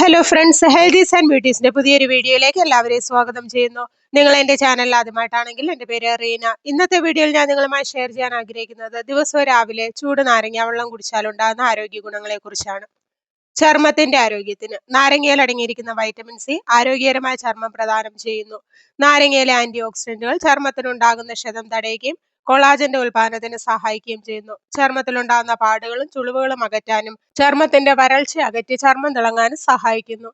Hello friends healthies and ബ്യൂട്ടീസിന്റെ പുതിയൊരു വീഡിയോയിലേക്ക് എല്ലാവരെയും സ്വാഗതം ചെയ്യുന്നു. നിങ്ങൾ എന്റെ ചാനൽ ആദ്യമായിട്ടാണെങ്കിൽ എന്റെ പേര് റീന. ഇന്നത്തെ വീഡിയോയിൽ ഞാൻ നിങ്ങളുമായി ഷെയർ ചെയ്യാൻ ആഗ്രഹിക്കുന്നത് ദിവസവും രാവിലെ ചൂട് നാരങ്ങ വെള്ളം കുടിച്ചാൽ ഉണ്ടാകുന്ന ആരോഗ്യ ഗുണങ്ങളെക്കുറിച്ചാണ്. ചർമ്മത്തിന്റെ ആരോഗ്യത്തിന്. നാരങ്ങയിൽ അടങ്ങിയിരിക്കുന്ന വൈറ്റമിൻ സി ആരോഗ്യകരമായ ചർമ്മം പ്രദാനം ചെയ്യുന്നു. നാരങ്ങയിലെ ആന്റി ഓക്സിഡന്റുകൾ ചർമ്മത്തിനുണ്ടാകുന്ന ക്ഷതം തടയുകയും കൊളാജന്റെ ഉൽപാദനത്തിന് സഹായിക്കുകയും ചെയ്യുന്നു. ചർമ്മത്തിലുണ്ടാകുന്ന പാടുകളും ചുളിവുകളും അകറ്റാനും ചർമ്മത്തിന്റെ വരൾച്ച അകറ്റി ചർമ്മം തിളങ്ങാനും സഹായിക്കുന്നു.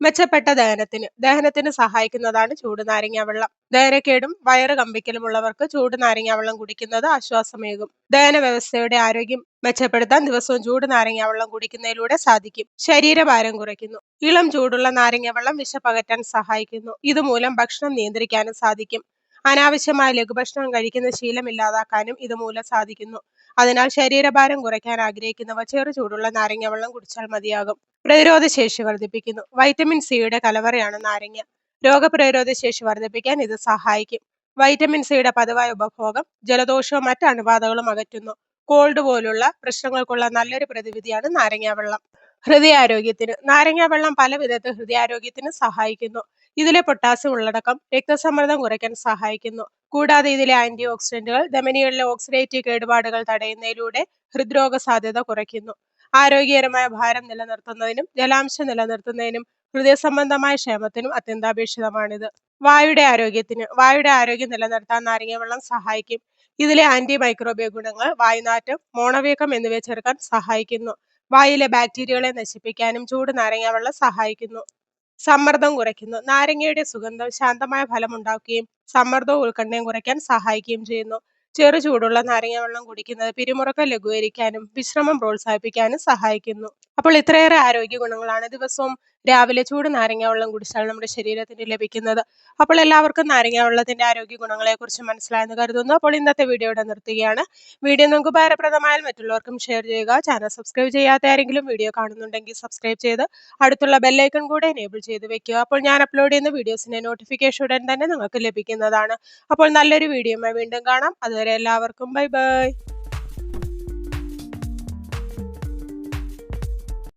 മെച്ചപ്പെട്ട ദഹനത്തിന് ദഹനത്തിന് സഹായിക്കുന്നതാണ് ചൂട് നാരങ്ങ വെള്ളം. ദഹനക്കേടും വയറ് കമ്പിക്കലും ഉള്ളവർക്ക് ചൂട് നാരങ്ങ വെള്ളം കുടിക്കുന്നത് ആശ്വാസമേകും. ദഹന വ്യവസ്ഥയുടെ ആരോഗ്യം മെച്ചപ്പെടുത്താൻ ദിവസവും ചൂട് നാരങ്ങ വെള്ളം കുടിക്കുന്നതിലൂടെ സാധിക്കും. ശരീരഭാരം കുറയ്ക്കുന്നു. ഇളം ചൂടുള്ള നാരങ്ങ വെള്ളം വിശപ്പകറ്റാൻ സഹായിക്കുന്നു. ഇതുമൂലം ഭക്ഷണം നിയന്ത്രിക്കാനും സാധിക്കും. അനാവശ്യമായ ലഘുഭക്ഷണം കഴിക്കുന്ന ശീലം ഇല്ലാതാക്കാനും ഇതുമൂലം സാധിക്കുന്നു. അതിനാൽ ശരീരഭാരം കുറയ്ക്കാൻ ആഗ്രഹിക്കുന്നവ ചെറു ചൂടുള്ള നാരങ്ങ വെള്ളം കുടിച്ചാൽ മതിയാകും. പ്രതിരോധ ശേഷി വർദ്ധിപ്പിക്കുന്നു. വൈറ്റമിൻ സിയുടെ കലവറയാണ് നാരങ്ങ. രോഗപ്രതിരോധ ശേഷി വർദ്ധിപ്പിക്കാൻ ഇത് സഹായിക്കും. വൈറ്റമിൻ സിയുടെ പതിവായ ഉപഭോഗം ജലദോഷവും മറ്റ് അണുബാധകളും അകറ്റുന്നു. കോൾഡ് പോലുള്ള പ്രശ്നങ്ങൾക്കുള്ള നല്ലൊരു പ്രതിവിധിയാണ് നാരങ്ങാവെള്ളം ഹൃദയാരോഗ്യത്തിന് നാരങ്ങാവെള്ളം പല വിധത്തിൽ ഹൃദയാരോഗ്യത്തിന് സഹായിക്കുന്നു. ഇതിലെ പൊട്ടാസ്യം ഉള്ളടക്കം രക്തസമ്മർദ്ദം കുറയ്ക്കാൻ സഹായിക്കുന്നു. കൂടാതെ ഇതിലെ ആന്റി ഓക്സിഡന്റുകൾ ധമനികളിലെ ഓക്സിഡേറ്റീവ് കേടുപാടുകൾ തടയുന്നതിലൂടെ ഹൃദ്രോഗ സാധ്യത കുറയ്ക്കുന്നു. ആരോഗ്യകരമായ ഭാരം നിലനിർത്തുന്നതിനും ജലാംശം നിലനിർത്തുന്നതിനും ഹൃദയ സംബന്ധമായ ക്ഷേമത്തിനും അത്യന്താപേക്ഷിതമാണിത്. വായുടെ ആരോഗ്യത്തിന് വായുടെ ആരോഗ്യം നിലനിർത്താൻ നാരങ്ങ വെള്ളം സഹായിക്കും. ഇതിലെ ആന്റി മൈക്രോബിയ ഗുണങ്ങൾ വായുനാറ്റം മോണവീക്കം എന്നിവ ചെറുക്കാൻ സഹായിക്കുന്നു. വായിലെ ബാക്ടീരിയകളെ നശിപ്പിക്കാനും ചൂട് നാരങ്ങ വെള്ളം സഹായിക്കുന്നു. സമ്മർദ്ദം കുറയ്ക്കുന്നു. നാരങ്ങയുടെ സുഗന്ധം ശാന്തമായ ഫലമുണ്ടാക്കുകയും സമ്മർദ്ദവും ഉത്കണ്ഠയും കുറയ്ക്കാൻ സഹായിക്കുകയും ചെയ്യുന്നു. ചെറു ചൂടുള്ള നാരങ്ങ വെള്ളം കുടിക്കുന്നത് പിരിമുറുക്കം ലഘൂകരിക്കാനും വിശ്രമം പ്രോത്സാഹിപ്പിക്കാനും സഹായിക്കുന്നു. അപ്പോൾ ഇത്രയേറെ ആരോഗ്യ ഗുണങ്ങളാണ്. ദിവസവും രാവിലെ ചൂട് നാരങ്ങ വെള്ളം കുടിച്ചാൽ നമ്മുടെ ശരീരത്തിന് ലഭിക്കുന്നത്. അപ്പോൾ എല്ലാവർക്കും നാരങ്ങ വെള്ളത്തിന്റെ ആരോഗ്യ ഗുണങ്ങളെ കുറിച്ച് മനസ്സിലായെന്ന് കരുതുന്നു. അപ്പോൾ ഇന്നത്തെ വീഡിയോ ഇവിടെ നിർത്തുകയാണ്. വീഡിയോ നിങ്ങൾക്ക് ഉപകാരപ്രദമായാൽ മറ്റുള്ളവർക്കും ഷെയർ ചെയ്യുക. ചാനൽ സബ്സ്ക്രൈബ് ചെയ്യാത്ത ആരെങ്കിലും വീഡിയോ കാണുന്നുണ്ടെങ്കിൽ സബ്സ്ക്രൈബ് ചെയ്ത് അടുത്തുള്ള ബെല്ലൈക്കൺ കൂടെ എനേബിൾ ചെയ്ത് വെക്കുക. അപ്പോൾ ഞാൻ അപ്ലോഡ് ചെയ്യുന്ന വീഡിയോസിന്റെ നോട്ടിഫിക്കേഷൻ ഉടൻ തന്നെ നിങ്ങൾക്ക് ലഭിക്കുന്നതാണ്. അപ്പോൾ നല്ലൊരു വീഡിയോ വീണ്ടും കാണാം. അതുവരെ എല്ലാവർക്കും ബൈ ബൈ